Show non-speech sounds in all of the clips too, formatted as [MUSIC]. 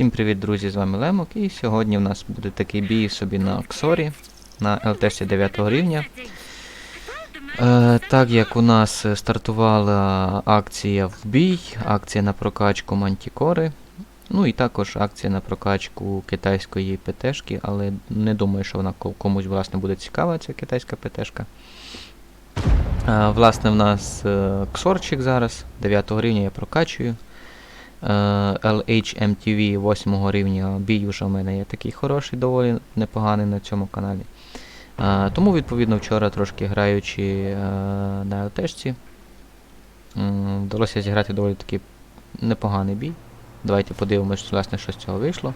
Всім привіт, друзі! З вами Лемок, і сьогодні в нас буде такий бій собі на Ксорі на ЛТСі 9 рівня. Е, так як у нас стартувала акція в бій, акція на прокачку Мантікори, ну і також акція на прокачку китайської ПТшки, але не думаю, що вона комусь власне буде цікава, ця китайська ПТшка. Е, власне, в нас е, Ксорчик зараз, 9 рівня я прокачую. Е, LHMTV 8 рівня бій уже в мене є такий хороший, доволі непоганий на цьому каналі. Е, тому, відповідно, вчора трошки граючи е, на ЛТшці, вдалося зіграти доволі такий непоганий бій. Давайте подивимось, власне, що з цього вийшло.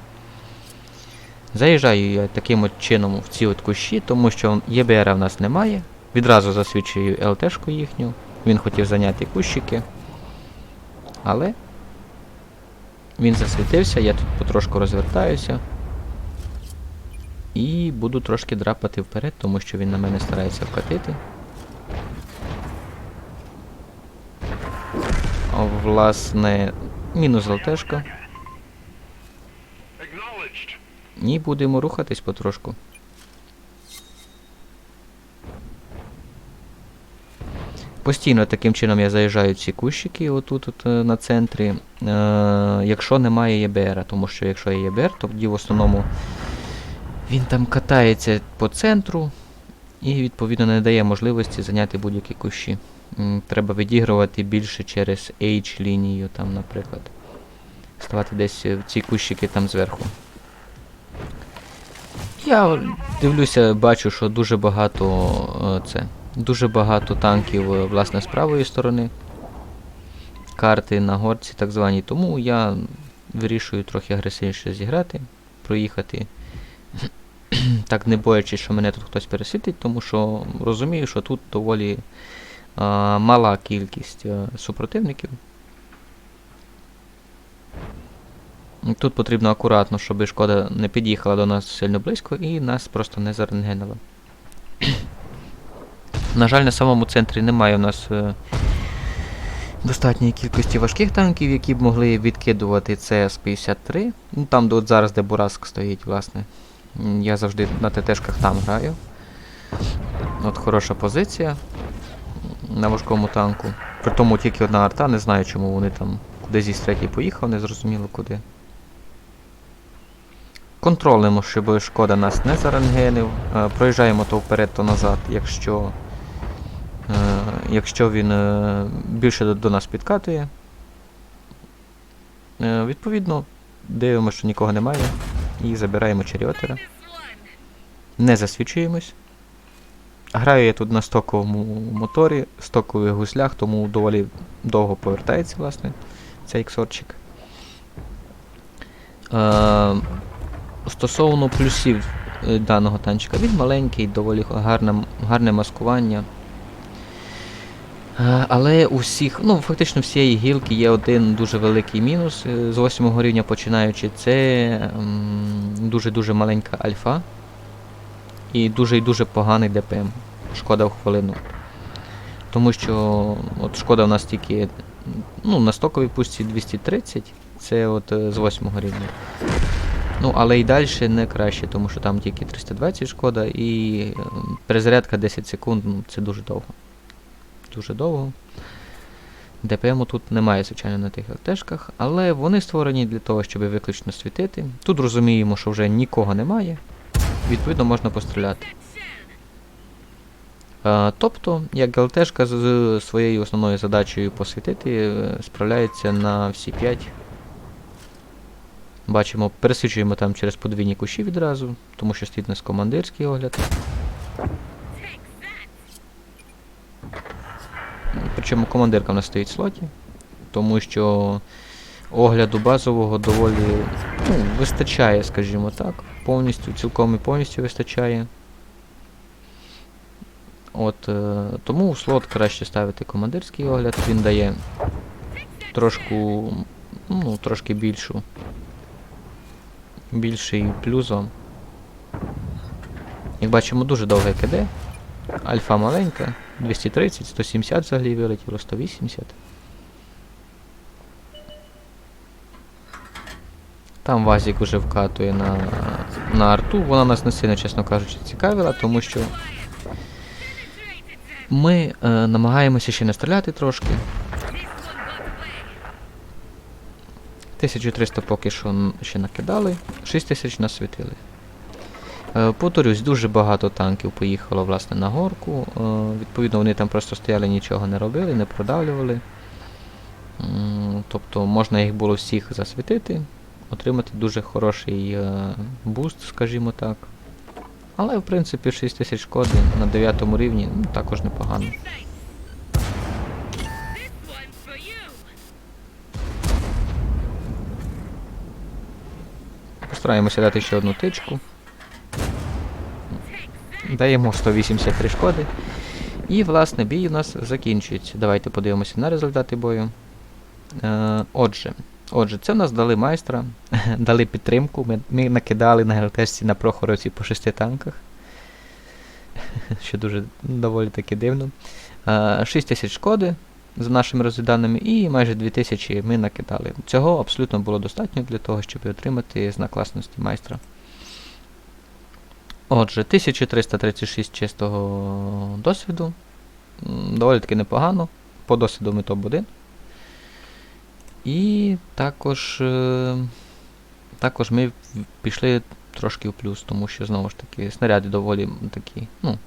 Заїжджаю я таким от чином в ці от кущі, тому що ЄБР в нас немає. Відразу засвідчую ЛТшку їхню. Він хотів зайняти кущики. Але він засвітився, я тут потрошку розвертаюся. І буду трошки драпати вперед, тому що він на мене старається вкатити. О, Власне, мінус ЛТшка. І будемо рухатись потрошку. Постійно таким чином я заїжджаю ці кущики отут от, е, на центрі, е, якщо немає ЄБР, тому що якщо є ЄБР, тоді в основному він там катається по центру і відповідно не дає можливості зайняти будь-які кущі. Треба відігрувати більше через H-лінію, там, наприклад. Ставати десь е, в ці кущики там зверху. Я дивлюся, бачу, що дуже багато е, це. Дуже багато танків, е, власне, з правої сторони. Карти на горці, так звані. Тому я вирішую трохи агресивніше зіграти, проїхати. [CLEARS THROAT] так не боячись, що мене тут хтось пересвітить, тому що розумію, що тут доволі а, мала кількість е, супротивників. Тут потрібно акуратно, щоб шкода не під'їхала до нас сильно близько і нас просто не зарентгенила. На жаль, на самому центрі немає у нас е, достатньої кількості важких танків, які б могли відкидувати ЦС-53. Ну, там, от зараз, де Бураск стоїть, власне. Я завжди на ТТшках там граю. От хороша позиція на важкому танку. При тому тільки одна арта, не знаю, чому вони там кудись із третій поїхав, не зрозуміло куди. Контролюємо, щоб шкода нас не зарентгенив. Е, проїжджаємо то вперед, то назад, якщо, якщо він е, більше до, нас підкатує. Е, відповідно, дивимося, що нікого немає. І забираємо черіотера. Не засвічуємось. Граю я тут на стоковому моторі, стокових гуслях, тому доволі довго повертається, власне, цей ксорчик. Е, Стосовно плюсів е, даного танчика, він маленький, доволі гарне, гарне маскування. Е, Але у всіх, ну фактично всієї гілки є один дуже великий мінус е, з 8 рівня починаючи. Це дуже-дуже маленька альфа і дуже і дуже поганий ДПМ. Шкода в хвилину. Тому що от шкода у нас тільки ну, на стоковій пустці 230, це от е, з 8 рівня. Ну, але і далі не краще, тому що там тільки 320 шкода і перезарядка 10 секунд, ну це дуже довго. Дуже довго. ДПМу тут немає, звичайно, на тих ЛТшках, але вони створені для того, щоб виключно світити. Тут розуміємо, що вже нікого немає. Відповідно, можна постріляти. Тобто, як ЛТшка з своєю основною задачею посвітити, е, справляється на всі 5 Бачимо, пересвічуємо там через подвійні кущі відразу, тому що стоїть нас командирський огляд. Причому командирка в нас стоїть в слоті, тому що огляду базового доволі ну, вистачає, скажімо так. Повністю, цілком і повністю вистачає. От, е, тому в слот краще ставити командирський огляд, він дає трошку, ну, трошки більшу більший плюсом. Як бачимо, дуже довге КД. Альфа маленька, 230, 170 взагалі вилетіло, 180. Там Вазік уже вкатує на, на арту. Вона нас не сильно, чесно кажучи, цікавила, тому що ми е, намагаємося ще не стріляти трошки. 1300 поки що ще накидали, 6000 насвітили. Е, Повторюсь, дуже багато танків поїхало власне на горку. Е, Відповідно, вони там просто стояли, нічого не робили, не продавлювали. Тобто можна їх було всіх засвітити, отримати дуже хороший е, буст, скажімо так. Але в принципі 6000 шкоди на 9 рівні ну, також непогано. Постараємося дати ще одну тичку. Даємо 183 шкоди. І, власне, бій у нас закінчується. Давайте подивимося на результати бою. Е, отже, отже, це в нас дали майстра, [LAUGHS] дали підтримку. Ми, ми накидали на ГЛТСці на Прохоровці по шести танках. [LAUGHS] Що дуже доволі таки дивно. Е, 6 тисяч шкоди за нашими розвідданими, і майже 2000 ми накидали. Цього абсолютно було достатньо для того, щоб отримати знак класності майстра. Отже, 1336 чистого досвіду. Доволі таки непогано. По досвіду ми топ-1. І також, е, також ми пішли трошки в плюс, тому що знову ж таки снаряди доволі такі, ну,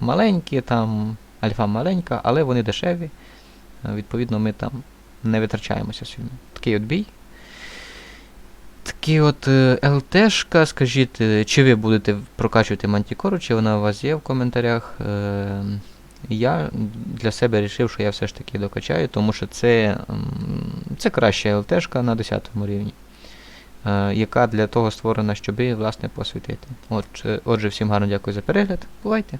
маленькі, там альфа маленька, але вони дешеві. Е, Відповідно, ми там не витрачаємося сильно. Такий от бій. Такий от е, ЛТшка, скажіть, е, чи ви будете прокачувати мантікору, чи вона у вас є в коментарях. Е, я для себе вирішив, що я все ж таки докачаю, тому що це, це краща ЛТшка на 10 рівні, яка для того створена, щоб її, власне, посвітити. Отже, отже, всім гарно дякую за перегляд. Бувайте!